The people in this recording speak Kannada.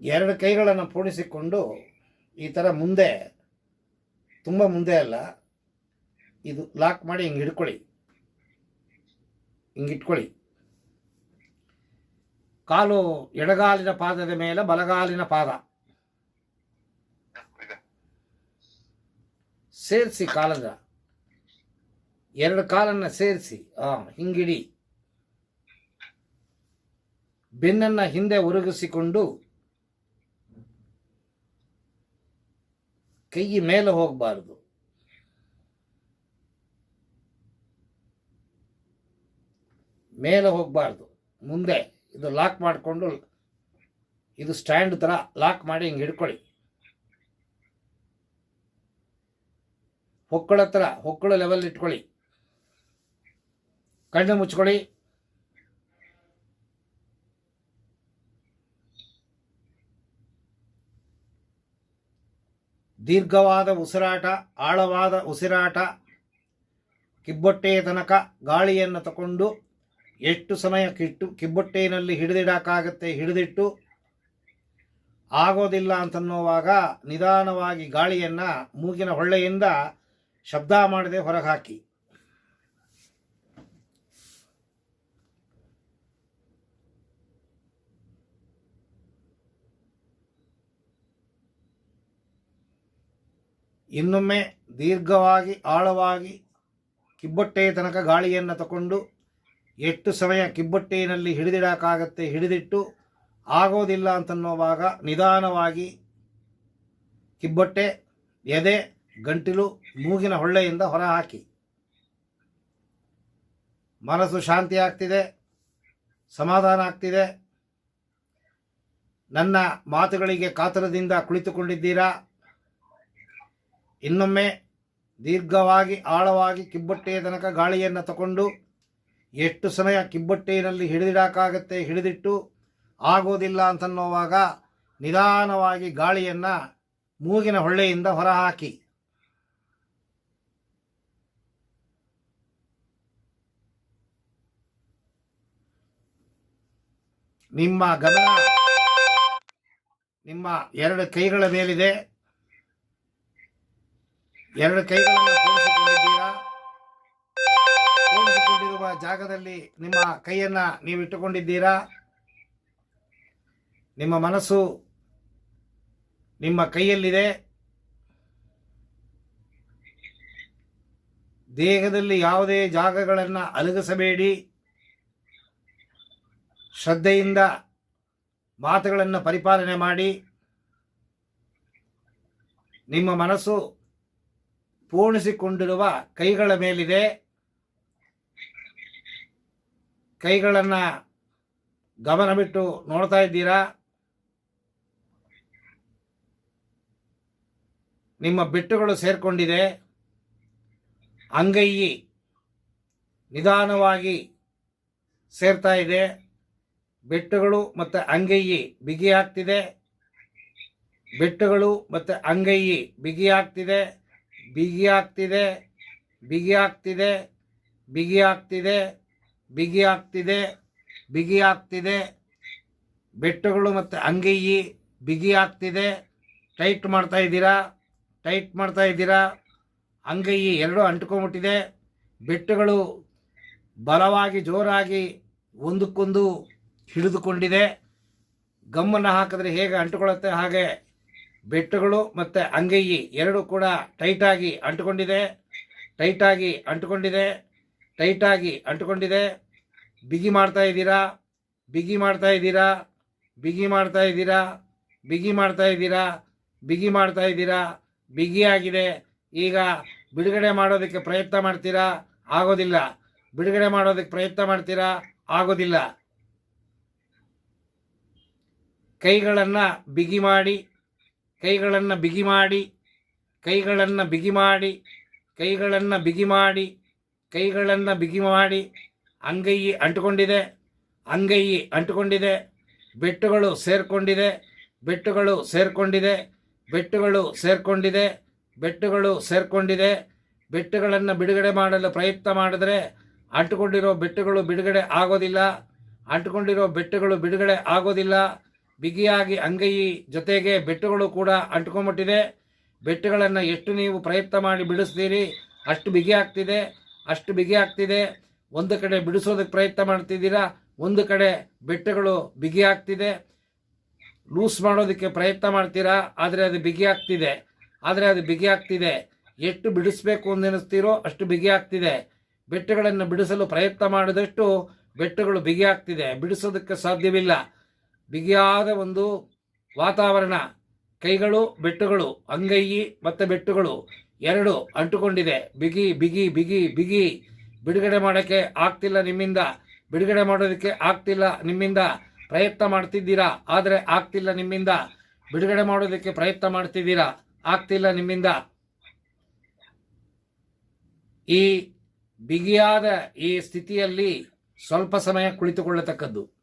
ಎರಡು ಕೈಗಳನ್ನು ಪೋಣಿಸಿಕೊಂಡು ಈ ಥರ ಮುಂದೆ, ತುಂಬ ಮುಂದೆ ಅಲ್ಲ, ಇದು ಲಾಕ್ ಮಾಡಿ ಹಿಂಗೆ ಹಿಡ್ಕೊಳ್ಳಿ. ಹಿಂಗೆ ಇಟ್ಕೊಳ್ಳಿ. ಕಾಲು ಎಡಗಾಲಿನ ಪಾದದ ಮೇಲೆ ಬಲಗಾಲಿನ ಪಾದ. ಸೇರಿಸಿ ಕಾಲದ. ಎರಡು ಕಾಲನ್ನು ಸೇರಿಸಿ. ಹಾಂ ಹಿಂಗಿಡಿ. ಬೆನ್ನನ್ನು ಹಿಂದೆ ಒರಗಿಸಿಕೊಂಡು ಕೈ ಮೇಲೆ ಹೋಗಬಾರ್ದು. ಮೇಲೆ ಹೋಗಬಾರ್ದು. ಮುಂದೆ ಇದು ಲಾಕ್ ಮಾಡಿಕೊಂಡು ಇದು ಸ್ಟ್ಯಾಂಡ್ ಥರ ಲಾಕ್ ಮಾಡಿ ಹಿಂಗೆ ಹಿಡ್ಕೊಳ್ಳಿ. ಹೊಕ್ಕಳ ಹತ್ರ, ಹೊಕ್ಕಳ ಲೆವೆಲ್ ಇಟ್ಕೊಳ್ಳಿ. ಕಣ್ಣು ಮುಚ್ಕೊಳ್ಳಿ. ದೀರ್ಘವಾದ ಉಸಿರಾಟ, ಆಳವಾದ ಉಸಿರಾಟ ಕಿಬ್ಬೊಟ್ಟೆಯ ತನಕ ಗಾಳಿಯನ್ನು ತಗೊಂಡು ಎಷ್ಟು ಸಮಯ ಕಿಟ್ಟು, ಕಿಬ್ಬೊಟ್ಟೆಯಲ್ಲಿ ಹಿಡಿದಿಡಕ್ಕಾಗತ್ತೆ, ಹಿಡಿದಿಟ್ಟು ಆಗೋದಿಲ್ಲ ಅಂತನ್ನುವಾಗ ನಿಧಾನವಾಗಿ ಗಾಳಿಯನ್ನು ಮೂಗಿನ ಹೊಳ್ಳೆಯಿಂದ ಶಬ್ದ ಮಾಡದೆ ಹೊರಹಾಕಿ ಇನ್ನೊಮ್ಮೆ ದೀರ್ಘವಾಗಿ, ಆಳವಾಗಿ ಕಿಬ್ಬೊಟ್ಟೆಯ ತನಕ ಗಾಳಿಯನ್ನು ತಗೊಂಡು ಎಷ್ಟು ಸಮಯ ಕಿಬ್ಬೊಟ್ಟೆಯಲ್ಲಿ ಹಿಡಿದಿಡೋಕ್ಕಾಗತ್ತೆ ಹಿಡಿದಿಟ್ಟು ಆಗೋದಿಲ್ಲ ಅಂತನ್ನುವಾಗ ನಿಧಾನವಾಗಿ ಕಿಬ್ಬೊಟ್ಟೆ, ಎದೆ, ಗಂಟಿಲು, ಮೂಗಿನ ಹೊಳ್ಳೆಯಿಂದ ಹೊರಹಾಕಿ. ಮನಸ್ಸು ಶಾಂತಿ ಆಗ್ತಿದೆ, ಸಮಾಧಾನ ಆಗ್ತಿದೆ. ನನ್ನ ಮಾತುಗಳಿಗೆ ಕಾತರದಿಂದ ಕುಳಿತುಕೊಂಡಿದ್ದೀರಾ? ಇನ್ನೊಮ್ಮೆ ದೀರ್ಘವಾಗಿ, ಆಳವಾಗಿ ಕಿಬ್ಬೊಟ್ಟೆಯ ತನಕ ಗಾಳಿಯನ್ನು ತಗೊಂಡು ಎಷ್ಟು ಸಮಯ ಕಿಬ್ಬೊಟ್ಟೆಯಲ್ಲಿ ಹಿಡಿದಿಡಕ್ಕಾಗತ್ತೆ, ಹಿಡಿದಿಟ್ಟು ಆಗೋದಿಲ್ಲ ಅಂತನ್ನುವಾಗ ನಿಧಾನವಾಗಿ ಗಾಳಿಯನ್ನು ಮೂಗಿನ ಹೊಳ್ಳೆಯಿಂದ ಹೊರಹಾಕಿ. ನಿಮ್ಮ ಗಮನ ನಿಮ್ಮ ಎರಡು ಕೈಗಳ ಮೇಲಿದೆ. ಎರಡು ಕೈಗಳನ್ನು ಕೂಡಿಸಿಕೊಂಡಿದ್ದೀರಾ ಕೂಡಿಸಿಕೊಂಡಿರುವ ಜಾಗದಲ್ಲಿ ನಿಮ್ಮ ಕೈಯನ್ನು ನೀವು ಇಟ್ಟುಕೊಂಡಿದ್ದೀರಾ ನಿಮ್ಮ ಮನಸ್ಸು ನಿಮ್ಮ ಕೈಯಲ್ಲಿದೆ. ದೇಹದಲ್ಲಿ ಯಾವುದೇ ಜಾಗಗಳನ್ನು ಅಲಗಿಸಬೇಡಿ. ಶ್ರದ್ಧೆಯಿಂದ ಮಾತುಗಳನ್ನು ಪರಿಪಾಲನೆ ಮಾಡಿ. ನಿಮ್ಮ ಮನಸ್ಸು ಪೂರ್ಣಿಸಿಕೊಂಡಿರುವ ಕೈಗಳ ಮೇಲಿದೆ. ಕೈಗಳನ್ನು ಗಮನ ಬಿಟ್ಟು ನೋಡ್ತಾ ಇದ್ದೀರಾ? ನಿಮ್ಮ ಬೆಟ್ಟುಗಳು ಸೇರ್ಕೊಂಡಿದೆ. ಅಂಗೈ ನಿಧಾನವಾಗಿ ಸೇರ್ತಾ ಇದೆ. ಬೆಟ್ಟುಗಳು ಮತ್ತು ಅಂಗೈಯಿ ಬಿಗಿಯಾಗ್ತಿದೆ. ಬೆಟ್ಟುಗಳು ಮತ್ತು ಅಂಗೈಯಿ ಬಿಗಿ ಆಗ್ತಿದೆ ಬಿಗಿ ಆಗ್ತಿದೆ ಬಿಗಿ ಆಗ್ತಿದೆ ಬಿಗಿ ಆಗ್ತಿದೆ ಬಿಗಿ ಆಗ್ತಿದೆ ಬಿಗಿ ಆಗ್ತಿದೆ. ಬೆಟ್ಟಗಳು ಮತ್ತು ಅಂಗೈ ಬಿಗಿ ಆಗ್ತಿದೆ. ಟೈಟ್ ಮಾಡ್ತಾ ಇದ್ದೀರಾ? ಟೈಟ್ ಮಾಡ್ತಾ ಇದ್ದೀರಾ? ಅಂಗೈ ಎರಡೂ ಅಂಟ್ಕೊಂಬಿಟ್ಟಿದೆ ಬೆಟ್ಟಗಳು ಬಲವಾಗಿ ಜೋರಾಗಿ ಒಂದಕ್ಕೊಂದು ಹಿಡಿದುಕೊಂಡಿದೆ. ಗಮ್ಮನ್ನು ಹಾಕಿದ್ರೆ ಹೇಗೆ ಅಂಟುಕೊಳ್ಳುತ್ತೆ ಹಾಗೆ ಬೆಟ್ಟುಗಳು ಮತ್ತು ಅಂಗೈಯಿ ಎರಡು ಕೂಡ ಟೈಟಾಗಿ ಅಂಟುಕೊಂಡಿದೆ ಟೈಟಾಗಿ ಅಂಟುಕೊಂಡಿದೆ ಟೈಟಾಗಿ ಅಂಟುಕೊಂಡಿದೆ. ಬಿಗಿ ಮಾಡ್ತಾ ಇದ್ದೀರಾ? ಬಿಗಿ ಮಾಡ್ತಾ ಇದ್ದೀರಾ? ಬಿಗಿ ಮಾಡ್ತಾ ಇದ್ದೀರಾ? ಬಿಗಿ ಮಾಡ್ತಾ ಇದ್ದೀರಾ? ಬಿಗಿ ಮಾಡ್ತಾ ಇದ್ದೀರಾ? ಬಿಗಿಯಾಗಿದೆ ಈಗ ಬಿಡುಗಡೆ ಮಾಡೋದಕ್ಕೆ ಪ್ರಯತ್ನ ಮಾಡ್ತೀರಾ? ಆಗೋದಿಲ್ಲ. ಬಿಡುಗಡೆ ಮಾಡೋದಕ್ಕೆ ಪ್ರಯತ್ನ ಮಾಡ್ತೀರಾ? ಆಗೋದಿಲ್ಲ. ಕೈಗಳನ್ನು ಬಿಗಿ ಮಾಡಿ ಕೈಗಳನ್ನು ಬಿಗಿ ಮಾಡಿ, ಕೈಗಳನ್ನು ಬಿಗಿ ಮಾಡಿ, ಕೈಗಳನ್ನು ಬಿಗಿ ಮಾಡಿ, ಕೈಗಳನ್ನು ಬಿಗಿ ಮಾಡಿ ಅಂಗೈ ಅಂಟುಕೊಂಡಿದೆ ಅಂಗೈ ಅಂಟುಕೊಂಡಿದೆ, ಬೆಟ್ಟುಗಳು ಸೇರಿಕೊಂಡಿದೆ ಬೆಟ್ಟುಗಳು ಸೇರಿಕೊಂಡಿದೆ ಬೆಟ್ಟುಗಳು ಸೇರಿಕೊಂಡಿದೆ ಬೆಟ್ಟುಗಳು ಸೇರಿಕೊಂಡಿದೆ, ಬೆಟ್ಟುಗಳನ್ನು ಬಿಡುಗಡೆ ಮಾಡಲು ಪ್ರಯತ್ನ ಮಾಡಿದರೆ ಅಂಟುಕೊಂಡಿರೋ ಬೆಟ್ಟುಗಳು ಬಿಡುಗಡೆ ಆಗೋದಿಲ್ಲ, ಅಂಟುಕೊಂಡಿರೋ ಬೆಟ್ಟುಗಳು ಬಿಡುಗಡೆ ಆಗೋದಿಲ್ಲ. ಬಿಗಿಯಾಗಿ ಅಂಗೈ ಜೊತೆಗೆ ಬೆಟ್ಟುಗಳು ಕೂಡ ಅಂಟ್ಕೊಂಬಿಟ್ಟಿದೆ ಬೆಟ್ಟುಗಳನ್ನು ಎಷ್ಟು ನೀವು ಪ್ರಯತ್ನ ಮಾಡಿ ಬಿಡಿಸ್ತೀರಿ, ಅಷ್ಟು ಬಿಗಿ ಆಗ್ತಿದೆ, ಅಷ್ಟು ಬಿಗಿ ಆಗ್ತಿದೆ. ಒಂದು ಕಡೆ ಬಿಡಿಸೋದಕ್ಕೆ ಪ್ರಯತ್ನ ಮಾಡ್ತಿದ್ದೀರಾ, ಒಂದು ಕಡೆ ಬೆಟ್ಟಗಳು ಬಿಗಿ ಆಗ್ತಿದೆ. ಲೂಸ್ ಮಾಡೋದಕ್ಕೆ ಪ್ರಯತ್ನ ಮಾಡ್ತೀರಾ, ಆದರೆ ಅದು ಬಿಗಿ ಆಗ್ತಿದೆ. ಆದರೆ ಅದು ಬಿಗಿ ಆಗ್ತಿದೆ. ಎಷ್ಟು ಬಿಡಿಸ್ಬೇಕು ಅಂತ ಎನಿಸ್ತೀರೋ ಅಷ್ಟು ಬಿಗಿ ಆಗ್ತಿದೆ. ಬೆಟ್ಟಗಳನ್ನು ಬಿಡಿಸಲು ಪ್ರಯತ್ನ ಮಾಡಿದಷ್ಟು ಬೆಟ್ಟಗಳು ಬಿಗಿ ಆಗ್ತಿದೆ. ಬಿಡಿಸೋದಕ್ಕೆ ಸಾಧ್ಯವಿಲ್ಲ. ಬಿಗಿಯಾದ ಒಂದು ವಾತಾವರಣ, ಕೈಗಳು, ಬೆಟ್ಟುಗಳು, ಅಂಗೈ ಮತ್ತು ಬೆಟ್ಟುಗಳು ಎರಡು ಅಂಟುಕೊಂಡಿದೆ. ಬಿಗಿ ಬಿಗಿ ಬಿಗಿ ಬಿಗಿ. ಬಿಡುಗಡೆ ಮಾಡೋಕ್ಕೆ ಆಗ್ತಿಲ್ಲ ನಿಮ್ಮಿಂದ. ಬಿಡುಗಡೆ ಮಾಡೋದಕ್ಕೆ ಆಗ್ತಿಲ್ಲ ನಿಮ್ಮಿಂದ. ಪ್ರಯತ್ನ ಮಾಡ್ತಿದ್ದೀರಾ? ಆದರೆ ಆಗ್ತಿಲ್ಲ ನಿಮ್ಮಿಂದ. ಬಿಡುಗಡೆ ಮಾಡೋದಕ್ಕೆ ಪ್ರಯತ್ನ ಮಾಡ್ತಿದ್ದೀರಾ? ಆಗ್ತಿಲ್ಲ ನಿಮ್ಮಿಂದ. ಈ ಬಿಗಿಯಾದ ಈ ಸ್ಥಿತಿಯಲ್ಲಿ ಸ್ವಲ್ಪ ಸಮಯ ಕುಳಿತುಕೊಳ್ಳತಕ್ಕದ್ದು.